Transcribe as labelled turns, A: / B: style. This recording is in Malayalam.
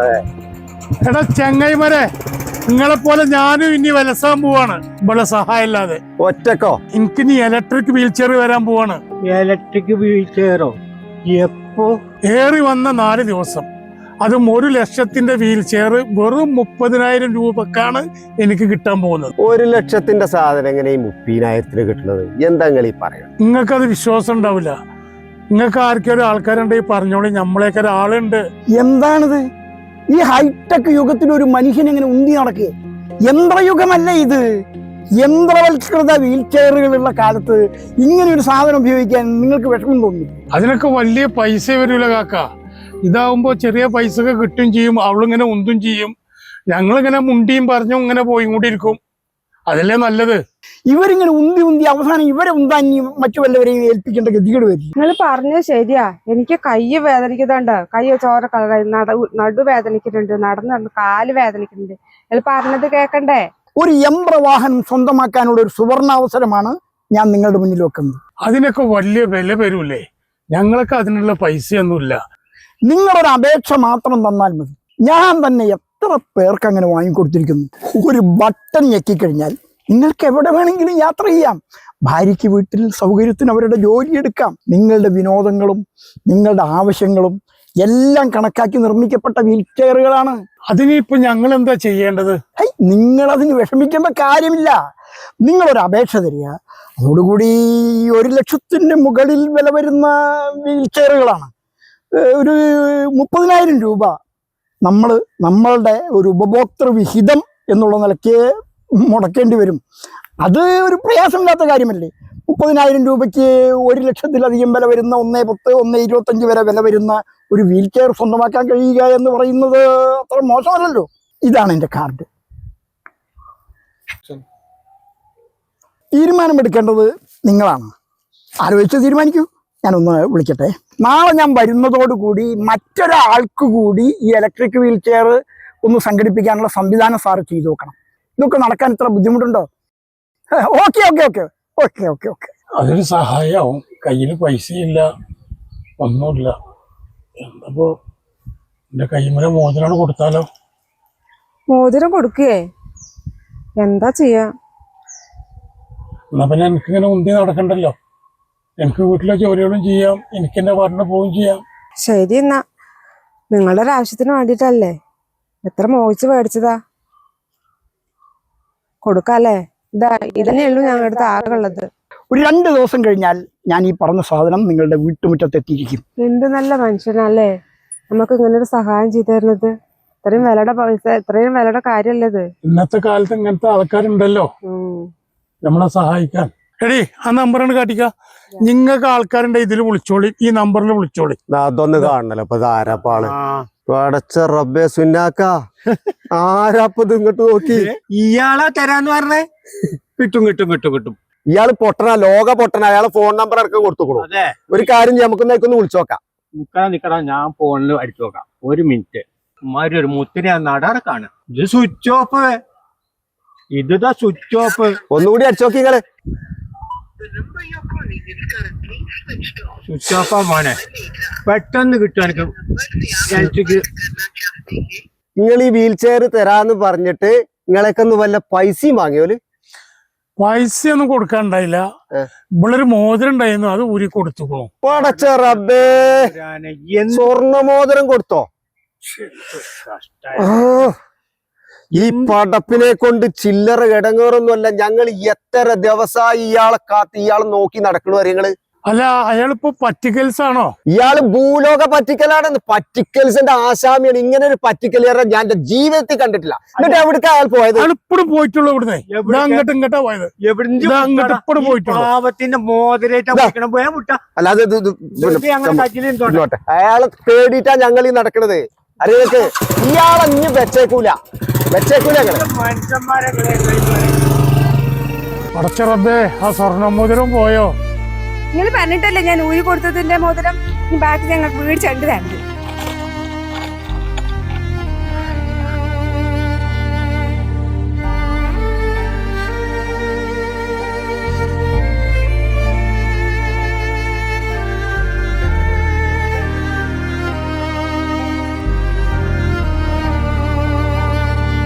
A: എടാ ചെങ്ങൈമരെ നിങ്ങളെ പോലെ ഞാനും ഇനി വലസാൻ പോവാണ്. ഇവിടെ സഹായം ഇല്ലാതെ.
B: ഒറ്റക്കോ?
A: എനിക്ക് ഇനി ഇലക്ട്രിക് വീൽ ചെയർ വരാൻ പോവാണ്.
C: ഇലക്ട്രിക് വീൽ ചെയറോ എപ്പോ?
A: ഏറി വന്ന നാല് ദിവസം. അതും ഒരു ലക്ഷത്തിന്റെ വീൽ ചെയർ വെറും മുപ്പതിനായിരം രൂപക്കാണ് എനിക്ക് കിട്ടാൻ പോകുന്നത്.
B: ഒരു ലക്ഷത്തിന്റെ സാധനം എങ്ങനെ ഈ മുപ്പതിനായിരത്തിന് കിട്ടുന്നത്? എന്താ നിങ്ങൾ ഈ പറയണം
A: നിങ്ങൾക്കത് വിശ്വാസം ഉണ്ടാവില്ല. നിങ്ങൾക്ക് ആർക്കൊരു ആൾക്കാരുണ്ടെങ്കിൽ പറഞ്ഞോളി. നമ്മളെയൊക്കെ ഒരാളുണ്ട്.
D: എന്താണിത്? ഈ ഹൈടെക് യുഗത്തിൽ ഒരു മനുഷ്യൻ എങ്ങനെ ഉന്തി നടക്കുക യന്ത്രയുഗമല്ല ഇത്. യന്ത്രവൽകൃത വീൽ ചെയറുകളുള്ള കാലത്ത് ഇങ്ങനെ ഒരു സാധനം ഉപയോഗിക്കാൻ നിങ്ങൾക്ക് വിഷമം തോന്നി
A: അതിനൊക്കെ വലിയ പൈസ വരില്ല കാക്ക. ഇതാവുമ്പോ ചെറിയ പൈസ ഒക്കെ കിട്ടും ചെയ്യും. അവളിങ്ങനെ ഉന്തും ചെയ്യും. ഞങ്ങളിങ്ങനെ മുണ്ടിയും പറഞ്ഞും ഇങ്ങനെ പോയി കൊണ്ടിരിക്കും അതല്ലേ നല്ലത്?
D: ഇവരിങ്ങനെ ഉന്തി ഉന്തി അവസാനം ഇവരെ ഉന്താൻ മറ്റു വല്ലവരെയും ഏൽപ്പിക്കേണ്ട ഗതികേട് വരും
E: നിങ്ങൾ പറഞ്ഞത് ശരിയാ. എനിക്ക് കൈ വേദനിക്കുന്നുണ്ട്. കൈ ചോര കളറായി നട നടു വേദനിക്കുന്നുണ്ട്. നടന്ന് നടന്ന് കാൽ വേദനിക്കുന്നുണ്ട്. നിങ്ങൾ പറഞ്ഞത് കേക്കണ്ടേ?
D: ഒരു യന്ത്രവാഹനം സ്വന്തമാക്കാനുള്ള ഒരു സുവർണാവസരമാണ് ഞാൻ നിങ്ങളുടെ മുന്നിൽ വെക്കുന്നത്.
A: അതിനൊക്കെ വലിയ വില വരൂലേ ഞങ്ങൾക്ക് അതിനുള്ള പൈസയൊന്നുമില്ല.
D: നിങ്ങളൊരു അപേക്ഷ മാത്രം തന്നാൽ മതി. ഞാൻ തന്നെ എത്ര പേർക്ക് അങ്ങനെ വാങ്ങിക്കൊടുത്തിരിക്കുന്നു? ഒരു ബട്ടൺ ഞെക്കിക്കഴിഞ്ഞാൽ നിങ്ങൾക്ക് എവിടെ വേണമെങ്കിലും യാത്ര ചെയ്യാം. ഭാര്യയ്ക്ക് വീട്ടിൽ സൗകര്യത്തിന് അവരുടെ ജോലി എടുക്കാം. നിങ്ങളുടെ വിനോദങ്ങളും നിങ്ങളുടെ ആവശ്യങ്ങളും എല്ലാം കണക്കാക്കി നിർമ്മിക്കപ്പെട്ട വീൽ ചെയറുകളാണ്.
A: അതിനിപ്പോ ഞങ്ങൾ എന്താ ചെയ്യേണ്ടത്?
D: നിങ്ങൾ അതിന് വിഷമിക്കേണ്ട കാര്യമില്ല. നിങ്ങളൊരു അപേക്ഷ തരിക. അതോടുകൂടി ഒരു ലക്ഷത്തിന് മുകളിൽ വില വരുന്ന വീൽ ചെയറുകളാണ്. ഒരു മുപ്പതിനായിരം രൂപ. നമ്മൾ നമ്മളുടെ ഒരു ഉപഭോക്തൃ വിഹിതം എന്നുള്ള നിലയ്ക്ക് മുടക്കേണ്ടി വരും. അത് ഒരു പ്രയാസമില്ലാത്ത കാര്യമല്ലേ? മുപ്പതിനായിരം രൂപയ്ക്ക് ഒരു ലക്ഷത്തിലധികം വില വരുന്ന ഒന്നേ പത്ത് ഒന്നേ ഇരുപത്തഞ്ച് വരെ വില വരുന്ന ഒരു വീൽ ചെയർ സ്വന്തമാക്കാൻ കഴിയുക എന്ന് പറയുന്നത് അത്ര മോശമല്ലല്ലോ? ഇതാണ് എന്റെ കാർഡ്. തീരുമാനമെടുക്കേണ്ടത് നിങ്ങളാണ്. ആലോചിച്ച് തീരുമാനിക്കൂ. ഞാനൊന്ന് വിളിക്കട്ടെ. നാളെ ഞാൻ വരുന്നതോടുകൂടി മറ്റൊരാൾക്ക് കൂടി ഈ ഇലക്ട്രിക് വീൽ ചെയർ ഒന്ന് സംഘടിപ്പിക്കാനുള്ള സംവിധാനം സാറ് ചെയ്തു നോക്കണം. ഇതൊക്കെ നടക്കാൻ ഇത്ര ബുദ്ധിമുട്ടുണ്ടോ? Okay okay okay okay okay okay
A: അതൊരു സഹായമാവും കയ്യിൽ പൈസയില്ല ഒന്നുമില്ല. എന്തപ്പോ? എന്റെ കൈമല മോതിരം കൊടുത്താലോ?
E: മോതിരം കൊടുക്കേ. എന്താ ചെയ്യാ?
A: എന്നാ പിന്നെ എനിക്കിങ്ങനെ ഉന്തി നടക്കണ്ടല്ലോ. എനിക്ക് വീട്ടിലെ ജോലികളും ചെയ്യാം. എനിക്ക് എന്റെ പറഞ്ഞു പോവുകയും ചെയ്യാം.
E: ശരി എന്നാ. നിങ്ങളുടെ ഒരു ആവശ്യത്തിന് വേണ്ടിട്ടല്ലേ എത്ര മോഹിച്ച് മേടിച്ചതാ കൊടുക്കാല്ലേ? ഇതാ ഇതന്നെ ഉള്ളൂ ഞങ്ങളുടെ അടുത്ത് ആകെ ഉള്ളത്.
D: ഒരു രണ്ട് ദിവസം കഴിഞ്ഞാൽ ഞാൻ ഈ പറഞ്ഞ സാധനം നിങ്ങളുടെ വീട്ടുമുറ്റത്തെത്തിയിരിക്കും
E: എന്ത് നല്ല മനുഷ്യനല്ലേ? നമുക്ക് ഇങ്ങനെ ഒരു സഹായം ചെയ്തു തരുന്നത്. ഇത്രയും വിലയുടെ പൈസ ഇത്രയും വിലയുടെ കാര്യമല്ലത്
A: ഇന്നത്തെ കാലത്ത് ഇങ്ങനത്തെ ആൾക്കാരുണ്ടല്ലോ. നമ്മളെ സഹായിക്കാൻ. എടി ആ നമ്പർ നമ്പറാണ് കാട്ടിക്ക. നിങ്ങൾക്ക് ആൾക്കാരുണ്ട് ഇതിൽ വിളിച്ചോളി ഈ നമ്പറിൽ വിളിച്ചോളി.
B: അതൊന്ന് കാണണല്ലോ ഇപ്പൊ ആരാപ്പാൾ പടച്ച റബ്ബെ സുന്നാക്ക. ആരാപ്പത് ഇങ്ങോട്ട് നോക്കി?
C: ഇയാളാ തരാന്ന് പറഞ്ഞേ? കിട്ടും കിട്ടും കിട്ടും കിട്ടും.
B: ഇയാൾ പൊട്ടന ലോക പൊട്ടന അയാളെ ഫോൺ നമ്പർ ഇറക്കം കൊടുത്തുക്കണു.
C: അതെ.
B: ഒരു കാര്യം ചെയ്യാം, നമുക്ക് ഒന്ന് വിളിച്ചു നോക്കാം.
C: നിക്കണം നിക്കണം ഞാൻ ഫോണിൽ അടിച്ചു നോക്കാം. ഒരു മിനിറ്റ് ഉമ്മാരി ഒരു മുത്തിരി നടക്കാണ് ഇത് സ്വിച്ച് ഓഫ് ഇതാ സ്വിച്ച് ഓഫ്
B: ഒന്നുകൂടി അടിച്ചു നോക്കി നിങ്ങൾ.
C: സ്വിച്ച് ഓഫാ മോനെ പെട്ടെന്ന് കിട്ടും എനിക്ക്
B: നിങ്ങൾ ഈ വീൽ ചെയർ തരാന്ന് പറഞ്ഞിട്ട് നിങ്ങളൊക്കെ ഒന്ന് വല്ല പൈസയും വാങ്ങിയോൽ
A: പൈസ ഒന്നും കൊടുക്കാണ്ടായില്ല. ഇവളൊരു മോതിരം ഉണ്ടായിരുന്നു അത് ഊരി കൊടുത്തുക്കണു
B: പടച്ച റബ്ബേ.
C: സ്വർണ
B: മോതിരം കൊടുത്തോ? ഈ പടപ്പിനെ കൊണ്ട് ചില്ലറ കിടങ്ങേറൊന്നുമല്ല ഞങ്ങൾ എത്ര ദിവസമായി ഇയാളെ കാത്ത് ഇയാളെ നോക്കി നടക്കണു അറിയങ്ങൾ
A: അല്ല അയാളിപ്പോ പറ്റിക്കൽസ് ആണോ?
B: ഇയാൾ ഭൂലോക പറ്റിക്കലാണെന്ന്. പറ്റിക്കൽസിന്റെ ആശാമിയാണ്. ഇങ്ങനെ ഒരു പറ്റിക്കൽ ഏറെ ഞാൻ എന്റെ ജീവിതത്തിൽ കണ്ടിട്ടില്ല. എന്നിട്ട് എവിടേക്ക് അയാൾ പോയത്?
A: ഇപ്പോഴും പോയിട്ടുള്ളൂ ഇവിടുന്ന്.
C: അങ്ങോട്ടും
A: ഞാൻ അങ്ങോട്ട് ഇങ്ങോട്ടാ പോയത്. അങ്ങോട്ട്? ഇപ്പഴും പോയിട്ടുള്ളൂ.
C: പാവത്തിന്റെ മോതിരേറ്റാ
B: അല്ലാതെ അയാളെ പേടിയിട്ടാ ഞങ്ങൾ ഈ നടക്കണത്. അറിയാ ഇയാളെ ഇനി വെച്ചേക്കൂല. വെച്ചേക്കൂല ഞങ്ങൾ
C: മനുഷ്യന്മാരെ കളി- കളി- കളി.
A: പടച്ച റബ്ബേ ആ സ്വർണ മോതിരം പോയോ
E: നിങ്ങൾ പറഞ്ഞിട്ടല്ലേ ഞാൻ ഊരി കൊടുത്തതിന്റെ മോതിരം ബാക്കി ഞങ്ങൾക്ക് വീട് ചെണ്ട് തരണ്ട്